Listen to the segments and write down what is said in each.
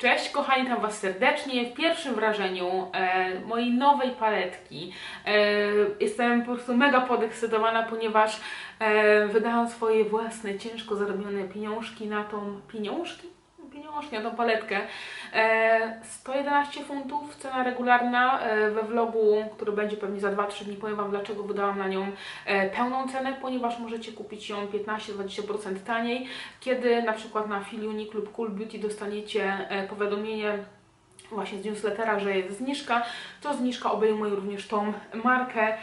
Cześć kochani, tam Was serdecznie. W pierwszym wrażeniu e, mojej nowej paletki e, jestem po prostu mega podekscytowana, ponieważ e, wydałam swoje własne, ciężko zarobione pieniążki na tą... pieniążki? Pieniążki na tą paletkę. E, 111 funtów, cena regularna e, we vlogu, który będzie pewnie za 2-3 dni. Powiem Wam dlaczego wydałam na nią e, pełną cenę, ponieważ możecie kupić ją 15-20% taniej, kiedy na przykład na Filiunik lub Cool Beauty dostaniecie e, powiadomienie właśnie z newslettera, że jest zniżka, to zniżka obejmuje również tą markę.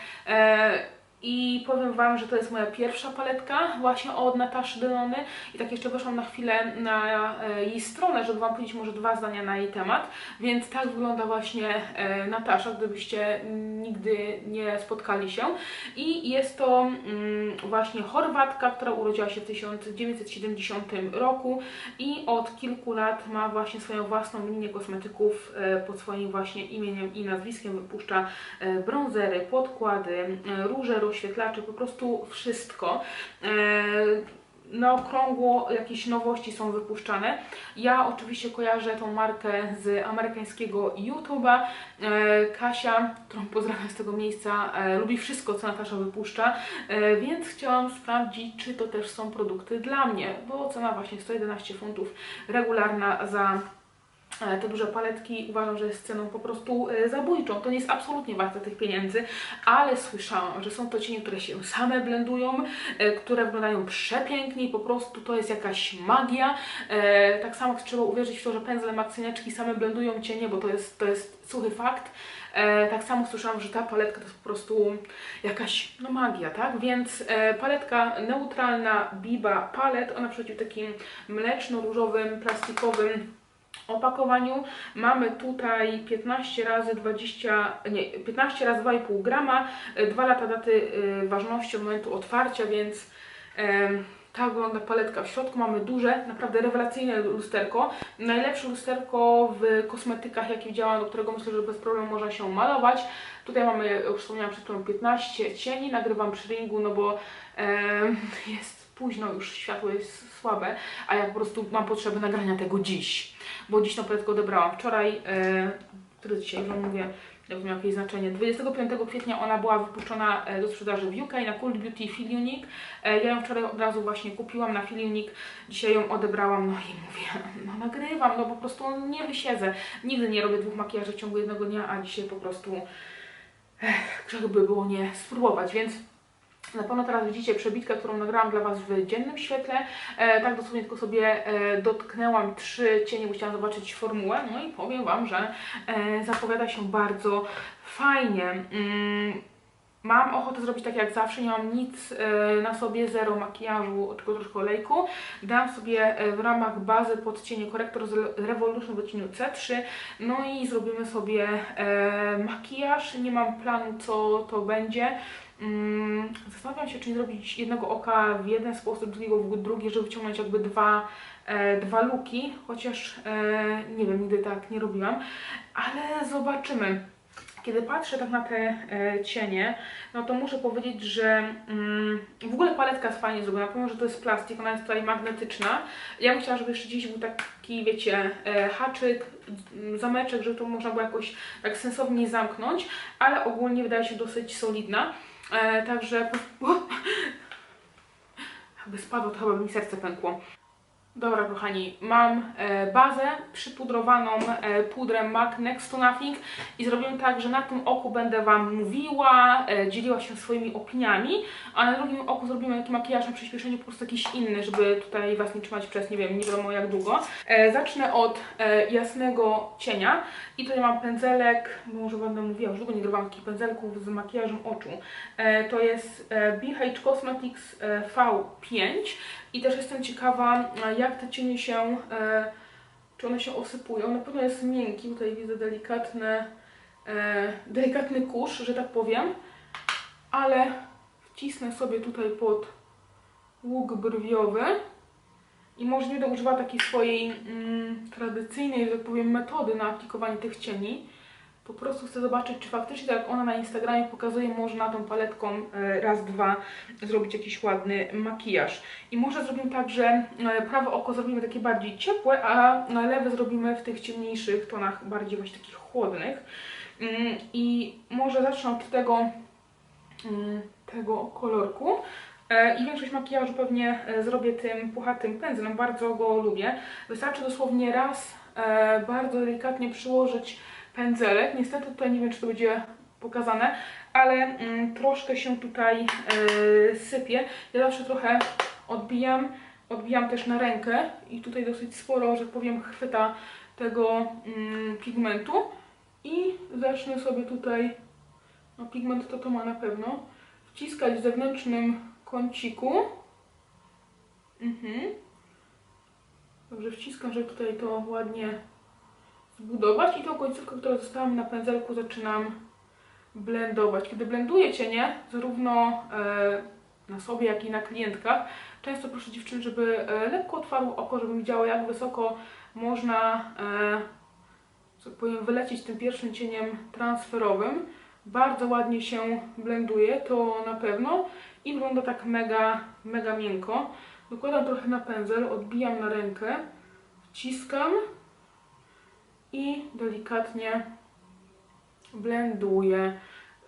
I powiem Wam, że to jest moja pierwsza paletka właśnie od Nataszy Denony. I tak jeszcze weszłam na chwilę na e, jej stronę, żeby Wam powiedzieć może dwa zdania na jej temat, więc tak wygląda właśnie e, Natasza, gdybyście nigdy nie spotkali się. I jest to mm, właśnie Chorwatka, która urodziła się w 1970 roku i od kilku lat ma właśnie swoją własną linię kosmetyków e, pod swoim właśnie imieniem i nazwiskiem, wypuszcza brązery, podkłady, róże, rozświetlacze, po prostu wszystko. E, na okrągło jakieś nowości są wypuszczane. Ja oczywiście kojarzę tą markę z amerykańskiego YouTube'a. E, Kasia, którą pozdrawiam z tego miejsca, e, lubi wszystko, co Natasza wypuszcza, więc chciałam sprawdzić, czy to też są produkty dla mnie, bo cena właśnie 111 funtów regularna za te duże paletki uważam, że jest ceną po prostu e, zabójczą. To nie jest absolutnie warte tych pieniędzy, ale słyszałam, że są to cienie, które się same blendują, e, które wyglądają przepięknie po prostu to jest jakaś magia. Tak samo trzeba uwierzyć w to, że pędzle Maxyneczki same blendują cienie, bo to jest, to jest suchy fakt. Tak samo słyszałam, że ta paletka to jest po prostu jakaś no magia, tak? Więc paletka neutralna Biba Palet, ona przychodzi w takim mleczno-różowym, plastikowym opakowaniu mamy tutaj 15 razy 20, nie, 15 razy 2,5 grama, 2 lata daty y, ważności od momentu otwarcia, więc tak wygląda paletka. W środku mamy duże, naprawdę rewelacyjne lusterko. Najlepsze lusterko w kosmetykach, jakie widziałam, do którego myślę, że bez problemu można się malować. Tutaj mamy, jak wspomniałam przed chwilą, 15 cieni. Nagrywam przy ringu, no bo jest późno, już światło jest słabe, a ja po prostu mam potrzebę nagrania tego dziś bo dziś tą paletkę odebrałam. Wczoraj, e, który dzisiaj już mówię, jak miał jakieś znaczenie. 25 kwietnia ona była wypuszczona e, do sprzedaży w UK na Cool Beauty Filiunik. E, ja ją wczoraj od razu właśnie kupiłam na Filiunik, dzisiaj ją odebrałam, no i mówię, no nagrywam, no po prostu nie wysiedzę. Nigdy nie robię dwóch makijaży w ciągu jednego dnia, a dzisiaj po prostu ech, grzech by było nie spróbować, więc na pewno teraz widzicie przebitkę, którą nagrałam dla Was w dziennym świetle. E, tak dosłownie tylko sobie e, dotknęłam trzy cienie, bo chciałam zobaczyć formułę. No i powiem Wam, że e, zapowiada się bardzo fajnie. Mm, Mam ochotę zrobić tak jak zawsze, nie mam nic e, na sobie, zero makijażu, tylko troszkę olejku. Dam sobie e, w ramach bazy pod cienie korektor z Revolution w odcieniu C3. No i zrobimy sobie e, makijaż. Nie mam planu co to będzie. Mm, zastanawiam się, czy nie zrobić jednego oka w jeden sposób, drugiego w drugi, żeby wyciągnąć jakby dwa, e, dwa luki, chociaż e, nie wiem, nigdy tak nie robiłam, ale zobaczymy. Kiedy patrzę tak na te e, cienie, no to muszę powiedzieć, że mm, w ogóle paletka jest fajnie zrobiona, pomimo, że to jest plastik, ona jest tutaj magnetyczna. Ja bym chciała, żeby jeszcze gdzieś był taki, wiecie, e, haczyk, zameczek, żeby to można było jakoś tak sensownie zamknąć, ale ogólnie wydaje się dosyć solidna. E, także... Jakby spadło, to chyba mi serce pękło. Dobra kochani, mam e, bazę przypudrowaną e, pudrem MAC Next to Nothing i zrobimy tak, że na tym oku będę Wam mówiła, e, dzieliła się swoimi opiniami, a na drugim oku zrobimy taki makijaż na przyspieszenie po prostu jakiś inny, żeby tutaj Was nie trzymać przez, nie wiem, nie wiadomo jak długo. E, zacznę od e, jasnego cienia i tutaj mam pędzelek, bo może będę mówiła, już długo nie grywałam takich pędzelków z makijażem oczu. E, to jest e, BH Cosmetics e, V5 i też jestem ciekawa, jak te cienie się, e, czy one się osypują. Na pewno jest miękki, tutaj widzę delikatne, e, delikatny kurz, że tak powiem, ale wcisnę sobie tutaj pod łuk brwiowy i może nie będę używała takiej swojej mm, tradycyjnej, że tak powiem, metody na aplikowanie tych cieni, Po prostu chcę zobaczyć, czy faktycznie tak jak ona na Instagramie pokazuje, można tą paletką e, raz, dwa zrobić jakiś ładny makijaż. I może zrobimy tak, że e, prawe oko zrobimy takie bardziej ciepłe, a lewe zrobimy w tych ciemniejszych tonach, bardziej właśnie takich chłodnych. Mm, I może zacznę od tego, mm, tego kolorku. E, I większość makijażu pewnie zrobię tym puchatym pędzlem, bardzo go lubię. Wystarczy dosłownie raz bardzo delikatnie przyłożyć pędzelek. Niestety tutaj nie wiem, czy to będzie pokazane, ale mm, troszkę się tutaj e, sypie. Ja zawsze trochę odbijam, odbijam też na rękę i tutaj dosyć sporo, że tak powiem, chwyta tego mm, pigmentu. I zacznę sobie tutaj, no pigment to to ma na pewno, wciskać w zewnętrznym kąciku. Mhm. Dobrze, wciskam, żeby tutaj to ładnie zbudować i tą końcówkę, która została mi na pędzelku zaczynam blendować. Kiedy blenduję cienie, zarówno e, na sobie, jak i na klientkach, często proszę dziewczyn, żeby e, lekko otwarło oko, żeby widziało jak wysoko można e, tak powiem, wylecieć tym pierwszym cieniem transferowym. Bardzo ładnie się blenduje, to na pewno. I wygląda tak mega, mega miękko. Dokładam trochę na pędzel, odbijam na rękę, wciskam i delikatnie blenduję.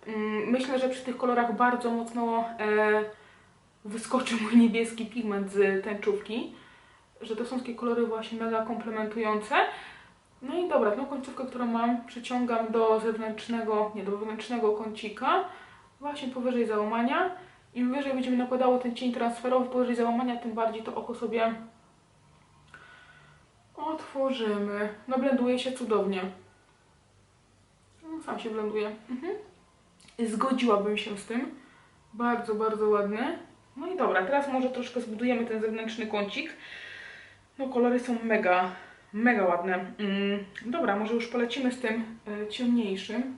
Mm, Myślę, że przy tych kolorach bardzo mocno e, wyskoczy mój niebieski pigment z tęczówki. Że to są takie kolory właśnie mega komplementujące. No i dobra, tą końcówkę, którą mam, przyciągam do zewnętrznego, nie do wewnętrznego kącika, właśnie powyżej załamania. Im wyżej będziemy nakładało ten cień transferowy powyżej załamania, tym bardziej to oko sobie otworzymy. No blenduje się cudownie. Sam się blenduje. Mhm. Zgodziłabym się z tym. Bardzo, bardzo ładny. No i dobra, teraz może troszkę zbudujemy ten zewnętrzny kącik. No kolory są mega, mega ładne. Mm, dobra, może już polecimy z tym e, ciemniejszym.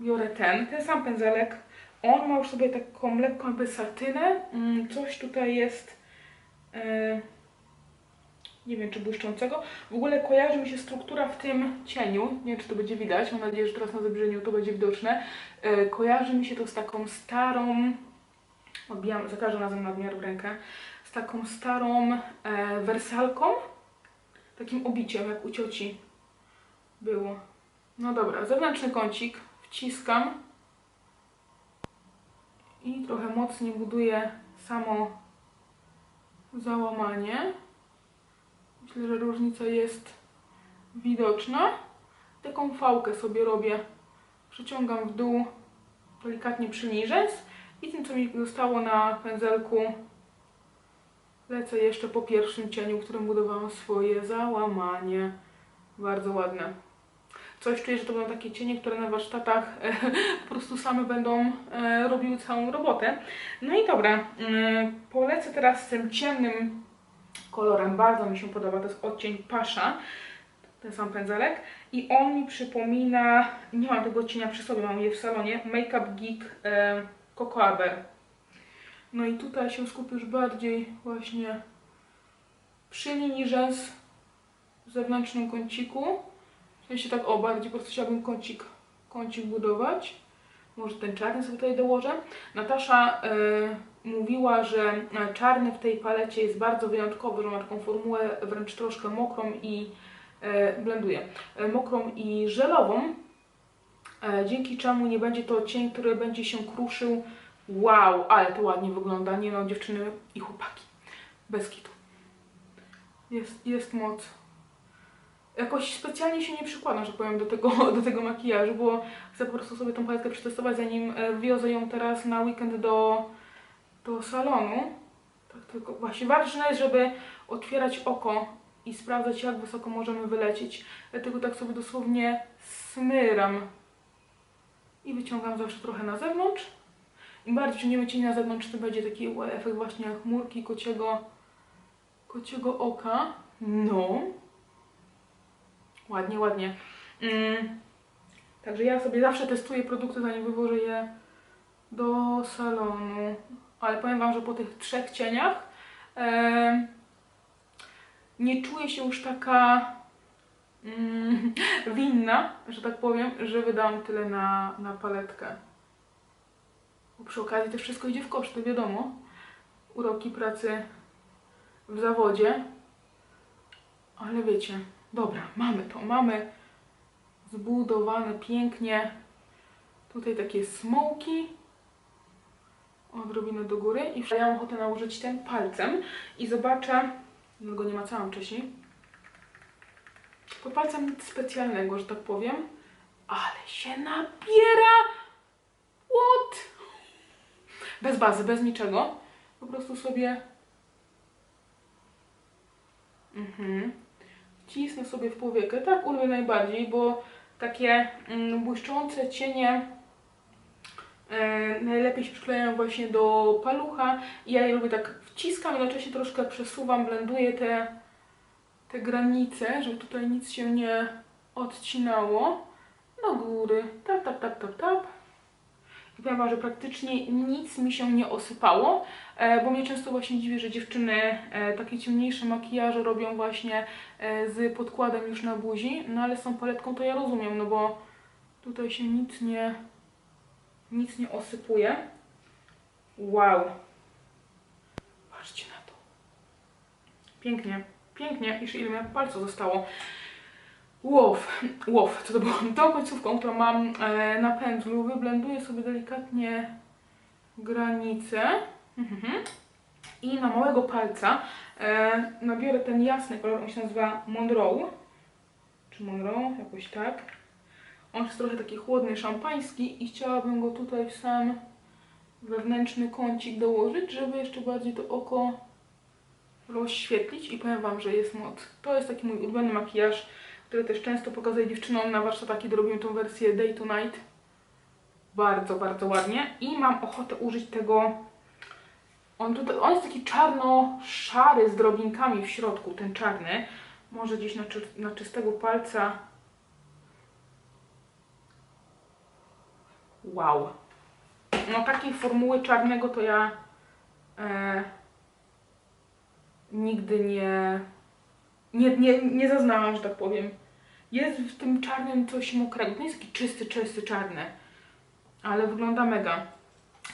Biorę ten, ten sam pędzelek. On ma już sobie taką lekką jakby satynę. Mm, coś tutaj jest, e, nie wiem czy błyszczącego. W ogóle kojarzy mi się struktura w tym cieniu. Nie wiem czy to będzie widać, mam nadzieję, że teraz na zbliżeniu to będzie widoczne. E, kojarzy mi się to z taką starą, odbijam za każdym razem nadmiar w rękę, z taką starą e, wersalką takim obiciem, jak u cioci było. No dobra, zewnętrzny kącik, wciskam i trochę mocniej buduję samo załamanie. Myślę, że różnica jest widoczna. Taką fałkę sobie robię. Przeciągam w dół, delikatnie przyniżę i tym, co mi zostało na pędzelku, Lecę jeszcze po pierwszym cieniu, którym budowałam swoje załamanie. Bardzo ładne. Coś czuję, że to będą takie cienie, które na warsztatach e, po prostu same będą e, robiły całą robotę. No i dobra, e, polecę teraz tym ciemnym kolorem. Bardzo mi się podoba, to jest odcień Pasza. Ten sam pędzelek. I on mi przypomina, nie mam tego cienia przy sobie, mam je w salonie, Makeup Geek e, Coco Aber. No i tutaj się skupię już bardziej właśnie przy linii rzęs w zewnętrznym kąciku. W sensie tak o, bardziej po prostu chciałabym kącik, kącik budować. Może ten czarny sobie tutaj dołożę. Natasza e, mówiła, że e, czarny w tej palecie jest bardzo wyjątkowy, że ma taką formułę wręcz troszkę mokrą i e, blenduję, e, mokrą i żelową, dzięki czemu nie będzie to cień, który będzie się kruszył Wow, ale to ładnie wygląda. Nie no, dziewczyny i chłopaki. Bez kitu. Jest, jest moc. Jakoś specjalnie się nie przykładam, że powiem, do tego, do tego makijażu, bo chcę po prostu sobie tą paletkę przetestować, zanim wiozę ją teraz na weekend do, do salonu. Tak tylko właśnie ważne jest, żeby otwierać oko i sprawdzać, jak wysoko możemy wylecieć. Dlatego tak sobie dosłownie smyram i wyciągam zawsze trochę na zewnątrz. Im bardziej ciągniemy cień na zewnątrz, tym będzie taki efekt właśnie chmurki kociego, kociego oka. No. Ładnie, ładnie. Mm. Także ja sobie zawsze testuję produkty, zanim wywożę je do salonu. Ale powiem Wam, że po tych trzech cieniach e, nie czuję się już taka mm, winna, że tak powiem, że wydałam tyle na, na paletkę. Bo przy okazji też wszystko idzie w koszty, wiadomo. Uroki pracy w zawodzie. Ale wiecie, dobra, mamy to, mamy zbudowane pięknie. Tutaj takie smoki. Odrobinę do góry i ja mam ochotę nałożyć ten palcem i zobaczę, no go nie macałam wcześniej, pod palcem nic specjalnego, że tak powiem, ale się nabiera! What? Bez bazy, bez niczego. Po prostu sobie mhm. wcisnę sobie w powiekę. Tak lubię najbardziej, bo takie mm, błyszczące cienie najlepiej się przyklejają właśnie do palucha. I ja je lubię tak wciskam, jednocześnie troszkę przesuwam, blenduję te, te granice, żeby tutaj nic się nie odcinało. Do góry, tap, tap, tap, tap, tap. I powiem wam, że praktycznie nic mi się nie osypało, e, bo mnie często właśnie dziwi, że dziewczyny e, takie ciemniejsze makijaże robią właśnie e, z podkładem już na buzi, no ale z tą paletką to ja rozumiem, no bo tutaj się nic nie, nic nie osypuje. Wow. Patrzcie na to. Pięknie, pięknie. Jeszcze ile mi palców zostało. Łow, łow, co to było? Tą końcówką, którą mam e, na pędzlu, wyblenduję sobie delikatnie granicę. Mhm. I na małego palca e, nabiorę ten jasny kolor, on się nazywa Monroe. Czy Monroe? Jakoś tak. On jest trochę taki chłodny, szampański i chciałabym go tutaj w sam wewnętrzny kącik dołożyć, żeby jeszcze bardziej to oko rozświetlić i powiem Wam, że jest moc. To jest taki mój ulubiony makijaż, który też często pokazuję dziewczynom na warsztatach, kiedy robimy tą wersję day to night. Bardzo, bardzo ładnie. I mam ochotę użyć tego... On, tutaj, on jest taki czarno-szary z drobinkami w środku, ten czarny. Może gdzieś na, czy, na czystego palca. Wow. No takiej formuły czarnego to ja e, nigdy nie, nie, nie, nie zaznałam, że tak powiem. Jest w tym czarnym coś mokrego. To nie jest taki czysty, czysty czarny, ale wygląda mega.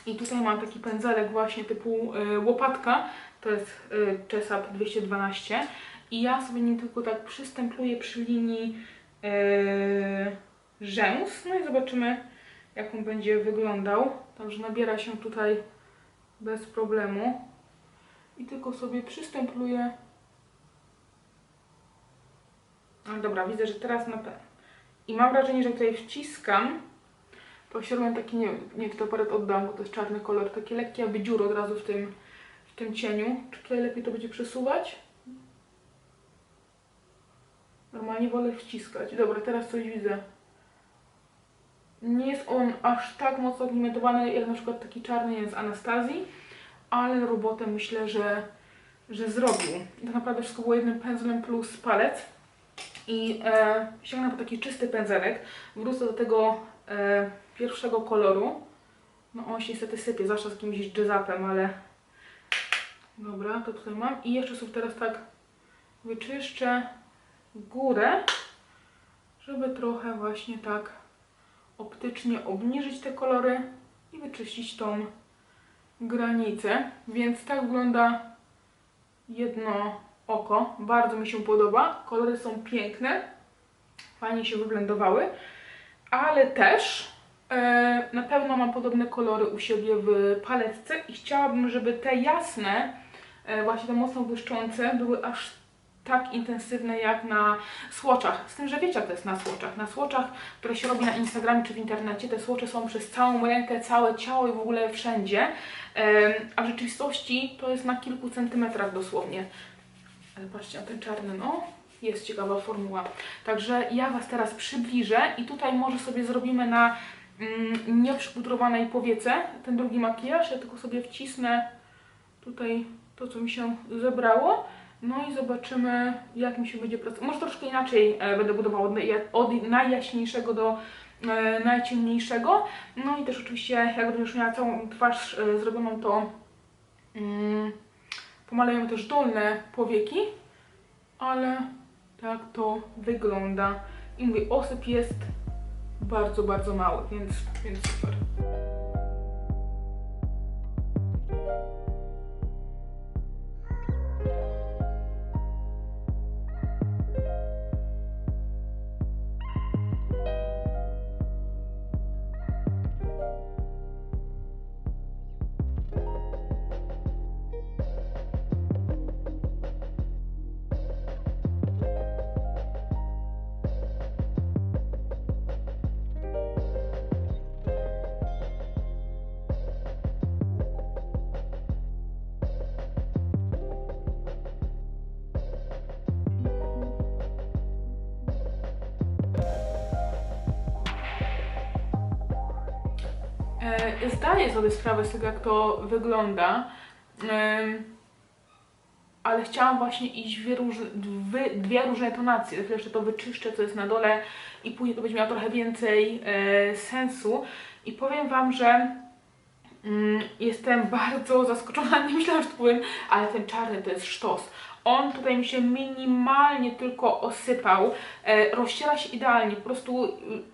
I tutaj mam taki pędzelek właśnie typu y, łopatka, to jest y, Czesap 212 i ja sobie nim tylko tak przystępuję przy linii y, rzęs, no i zobaczymy jak on będzie wyglądał. Także nabiera się tutaj bez problemu i tylko sobie przystępuję no dobra, widzę, że teraz na pewno. I mam wrażenie, że tutaj wciskam, to się robią taki, nie nie czy to aparat oddam, bo to jest czarny kolor, taki lekki jakby dziur od razu w tym, w tym cieniu. Czy tutaj lepiej to będzie przesuwać? Normalnie wolę wciskać. Dobra, teraz coś widzę. Nie jest on aż tak mocno pigmentowany, jak na przykład taki czarny jest z Anastazji, ale robotę myślę, że, że zrobił. Tak naprawdę wszystko było jednym pędzlem plus palec. I e, sięgnę po taki czysty pędzelek, wrócę do tego e, pierwszego koloru. No on się niestety sypie, zawsze z jakimś jazzapem, ale dobra, to tutaj mam. I jeszcze sobie teraz tak wyczyszczę górę, żeby trochę właśnie tak optycznie obniżyć te kolory i wyczyścić tą granicę. Więc tak wygląda jedno oko. Bardzo mi się podoba. Kolory są piękne. Fajnie się wyblendowały. Ale też e, na pewno mam podobne kolory u siebie w paletce i chciałabym, żeby te jasne, e, właśnie te mocno błyszczące, były aż tak intensywne jak na słoczach. Z tym, że wiecie, jak to jest na słoczach. Na słoczach, które się robi na Instagramie czy w internecie, te słocze są przez całą rękę, całe ciało i w ogóle wszędzie. A w rzeczywistości to jest na kilku centymetrach dosłownie. Ale patrzcie, a ten czarny, no, jest ciekawa formuła. Także ja Was teraz przybliżę i tutaj może sobie zrobimy na mm, nieprzybudrowanej powiece ten drugi makijaż. Ja tylko sobie wcisnę tutaj to, co mi się zebrało. No i zobaczymy, jak mi się będzie pracować. Może troszkę inaczej e, będę budowała od, naj- od najjaśniejszego do e, najciemniejszego. No i też oczywiście, jak będę już miała całą twarz e, zrobioną, to mm, pomalujemy też dolne powieki, ale tak to wygląda. I mówię, osyp jest bardzo, bardzo mały, więc, więc super. Zdaję sobie sprawę z tego, jak to wygląda, ale chciałam właśnie iść w dwie, róż, dwie, dwie różne tonacje. Za jeszcze to wyczyszczę, co jest na dole i później to będzie miało trochę więcej e, sensu. I powiem Wam, że mm, jestem bardzo zaskoczona, nie myślałam, że to powiem, ale ten czarny to jest sztos. On tutaj mi się minimalnie tylko osypał, e, rozciera się idealnie, po prostu y,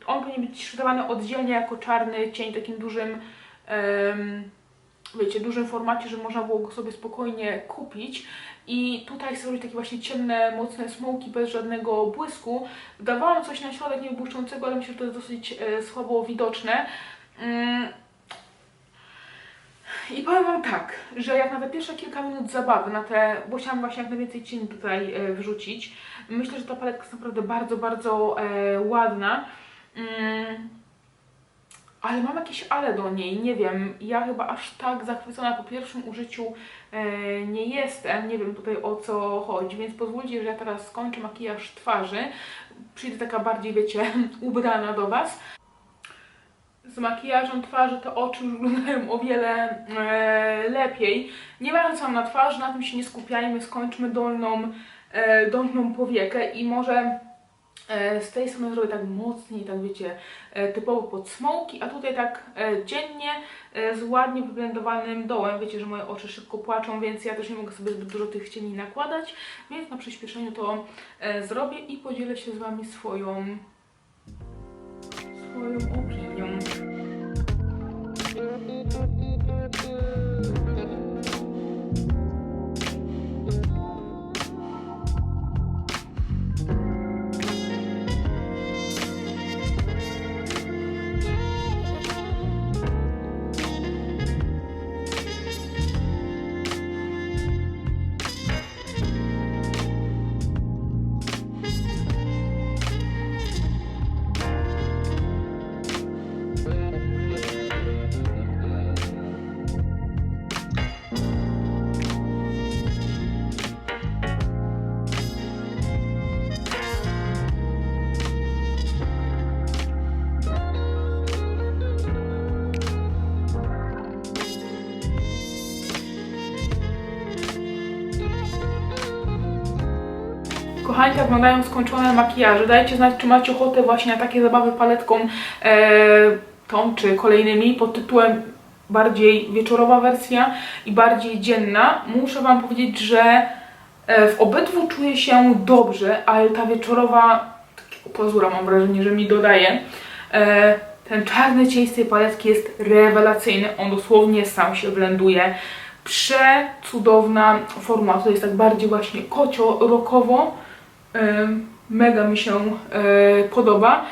on powinien być szykowany oddzielnie jako czarny cień, takim dużym, em, wiecie, dużym formacie, żeby można było go sobie spokojnie kupić. I tutaj chcę robić takie właśnie ciemne, mocne smoki bez żadnego błysku. Dawałam coś na środek niebłyszczącego, ale myślę, że to jest dosyć e, słabo widoczne. Mm. I powiem Wam tak, że jak nawet pierwsze kilka minut zabawy na te, bo chciałam właśnie jak najwięcej cieni tutaj e, wrzucić, myślę, że ta paletka jest naprawdę bardzo, bardzo e, ładna. Mm. Ale mam jakieś ale do niej, nie wiem, ja chyba aż tak zachwycona po pierwszym użyciu e, nie jestem, nie wiem tutaj o co chodzi, więc pozwólcie, że ja teraz skończę makijaż twarzy, przyjdę taka bardziej, wiecie, ubrana do Was. Z makijażem twarzy te oczy już wyglądają o wiele e, lepiej. Nie będę sam na twarzy, na tym się nie skupiajmy, skończmy dolną, e, dolną powiekę i może e, z tej strony zrobię tak mocniej, tak wiecie, e, typowo pod smoki, a tutaj tak e, dziennie e, z ładnie wyblendowanym dołem. Wiecie, że moje oczy szybko płaczą, więc ja też nie mogę sobie zbyt dużo tych cieni nakładać, więc na przyspieszeniu to e, zrobię i podzielę się z Wami swoją, swoją opinią. Kochani, jak wyglądają skończone makijaże. Dajcie znać, czy macie ochotę właśnie na takie zabawy paletką e, tą czy kolejnymi pod tytułem bardziej wieczorowa wersja i bardziej dzienna. Muszę Wam powiedzieć, że e, w obydwu czuję się dobrze, ale ta wieczorowa, takiego pozura mam wrażenie, że mi dodaje. E, ten czarny cień z tej paletki jest rewelacyjny. On dosłownie sam się blenduje. Przecudowna forma. To jest tak bardziej właśnie kocio-rokowo. E, mega mi się e, podoba.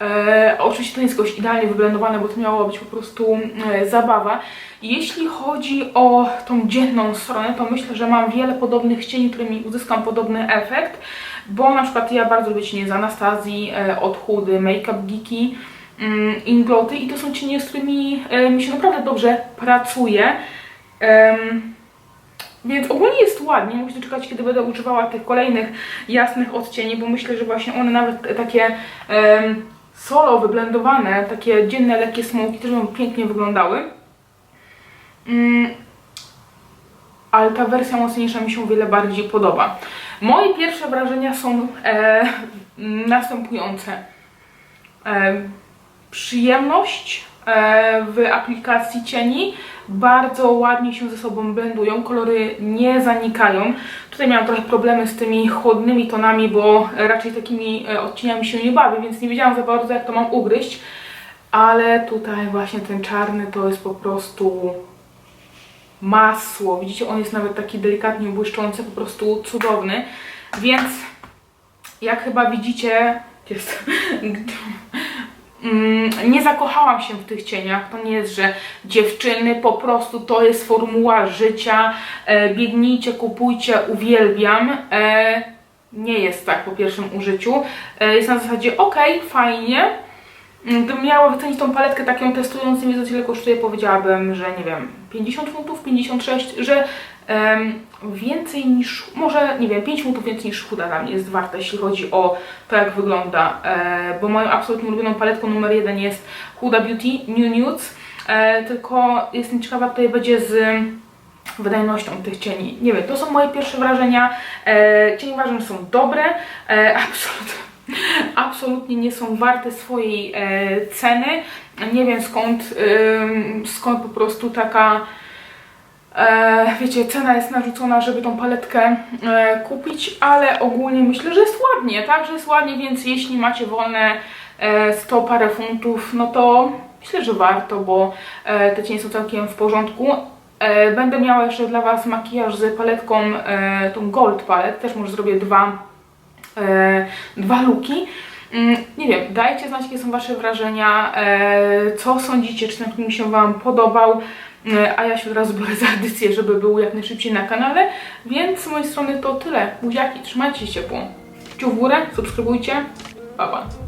E, oczywiście to nie jest jakoś idealnie wyblendowane, bo to miało być po prostu zabawa. Jeśli chodzi o tą dzienną stronę, to myślę, że mam wiele podobnych cieni, którymi uzyskam podobny efekt, bo na przykład ja bardzo lubię cienie z Anastazji, e, od Hudy, Make Up Geeki, mm, Ingloty i to są cienie, z którymi mi się naprawdę dobrze pracuje. Więc ogólnie jest ładnie, muszę czekać, kiedy będę używała tych kolejnych jasnych odcieni, bo myślę, że właśnie one nawet takie em, solo wyblendowane, takie dzienne, lekkie smoki też będą pięknie wyglądały. Mm, ale ta wersja mocniejsza mi się o wiele bardziej podoba. Moje pierwsze wrażenia są e, następujące. E, przyjemność w aplikacji cieni, bardzo ładnie się ze sobą blendują, kolory nie zanikają. Tutaj miałam trochę problemy z tymi chłodnymi tonami, bo raczej takimi e, odcieniami się nie bawię, więc nie wiedziałam za bardzo jak to mam ugryźć. Ale tutaj właśnie ten czarny to jest po prostu masło. Widzicie, on jest nawet taki delikatnie błyszczący, po prostu cudowny. Więc jak chyba widzicie, jest, Mm, nie zakochałam się w tych cieniach. To nie jest, że dziewczyny, po prostu to jest formuła życia. E, biegnijcie, kupujcie, uwielbiam. E, nie jest tak po pierwszym użyciu. E, jest na zasadzie ok, fajnie. Mm, Gdybym miała wycenić tą paletkę taką testując, nie wiedząc ile kosztuje, powiedziałabym, że nie wiem, 50 funtów, 56, że em, więcej niż, może nie wiem, 5 funtów więcej niż chuda dla mnie jest warta, jeśli chodzi o to jak wygląda, e, bo moją absolutnie ulubioną paletką numer jeden jest Huda Beauty New Nudes, e, tylko jestem ciekawa, je będzie z wydajnością tych cieni. Nie wiem, to są moje pierwsze wrażenia. E, cienie uważam, że są dobre, e, absolutnie absolutnie nie są warte swojej e, ceny. Nie wiem skąd, skąd po prostu taka, e, wiecie, cena jest narzucona, żeby tą paletkę e, kupić, ale ogólnie myślę, że jest ładnie, tak, że jest ładnie, więc jeśli macie wolne e, 100 parę funtów, no to myślę, że warto, bo te cienie są całkiem w porządku. Będę miała jeszcze dla Was makijaż z paletką, tą Gold Palette, też może zrobię dwa dwa luki. Mm, Nie wiem, dajcie znać, jakie są Wasze wrażenia, e, co sądzicie, czy ten film się Wam podobał, e, a ja się od razu biorę za edycję, żeby był jak najszybciej na kanale, więc z mojej strony to tyle. Buziaki, trzymajcie się ciepło. Kciuk w górę, subskrybujcie, pa pa.